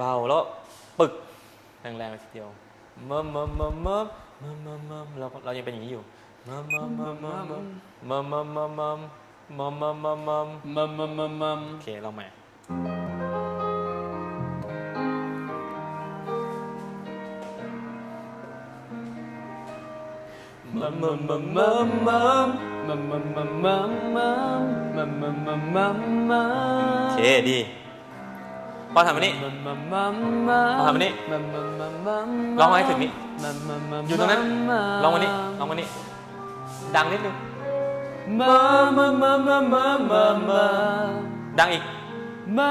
เบาแล้วปึกแรงๆเลยทีเดียวมัมมัมมัมมัมอเมื่มมัมเราเรายังเป็นอย่างนี้อยู่เมื่อเมื่อเมื่อเมื่อเมื่อเมื่อเมื่อเมื่อเมื่อเมื่อเมื่อเมื่อเมื่อเมื่อเมื่อเมื่อเมื่อโอเคเราใหม่มัมมัมมัมมัมมัมมัมมัมมัมมัมมัมมัมมัมมัมโอเคดี พอทำแบบนี้พอทำแบบนี้ร้องมาให้ถึงนี้อยู่ตรงนั้นลองวันนี้ร้องวันนี้ ดังนิดนึงดังอีกมา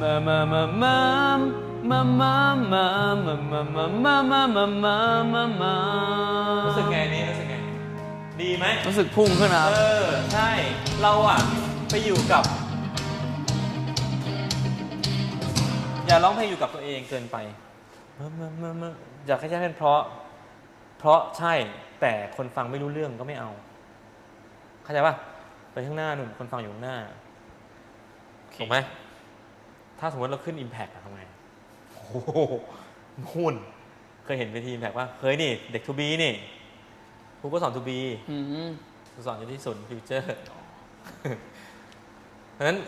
มามามามามามามามามามามามามามามามารู้สึกไงนี่รู้สึกไง ดีไหมรู้สึกพุ่งขึ้นนะเออ ใช่ เราอะ ไปอยู่กับ อย่าร้องเพลงอยู่กับตัวเองเกินไปอยากให้ใช่เพลงเพราะ เพราะใช่แต่คนฟังไม่รู้เรื่องก็ไม่เอา เข้าใจป่ะ ไปข้างหน้าหนุ่มคนฟังอยู่ข้างหน้าถูกไหม ถ้าสมมติเราขึ้น Impact อะทำไงโอ้โหนู่นเคยเห็นไปที Impact ว่าเฮ้ยนี่ เด็กทูบีนี่ครูก็สอนทูบีครูสอนอยู่ที่ศูนย์ฟิวเจอร์เพราะฉะนั้น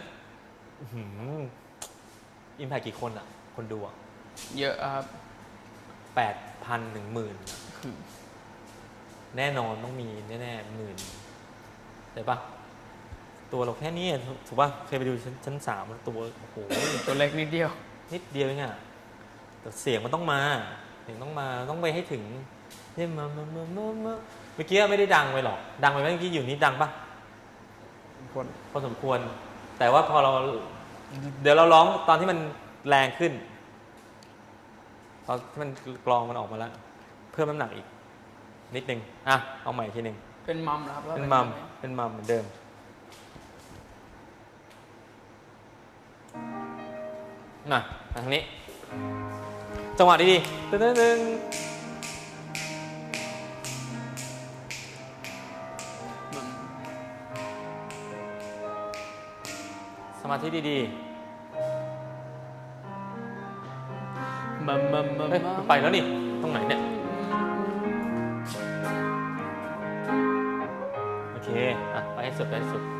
อิมแพคกี่คนอะคนดูอะเยอะครับแปดพันหนึ่งหมื่นแน่นอนต้องมีแน่ๆหมื่นใช่ปะ ตัวเราแค่นี้ถูกป่ะเคยไปดูชั้นชั้นสามตัวโอ้โหตัวเล็กนิดเดียว นิดเดียวเองอะแต่เสียงมันต้องมาเสียงต้องมาต้องไปให้ถึงเนี่ยมามามามาเมื่อกี้ไม่ได้ดังไปหรอก ดังไปเมื่อกี้อยู่นี้ดังป่ะพอสมควร แต่ว่าพอเรา เดี๋ยวเราร้องตอนที่มันแรงขึ้นตอนที่มันกรองมันออกมาแล้วเพิ่มน้ำหนักอีก นิดนึงอะเอาใหม่ทีหนึ่งเป็นมัมนะครับเป็นมัมเป็นมัมเหมือนเดิม น่ะทางนี้ จังหวะดีๆตึ้งตึ้งสมาธิดีๆเฮ้ยไปแล้วนี่ ตรงไหนเนี่ย โอเค อะ ไปให้สุด ไปให้สุด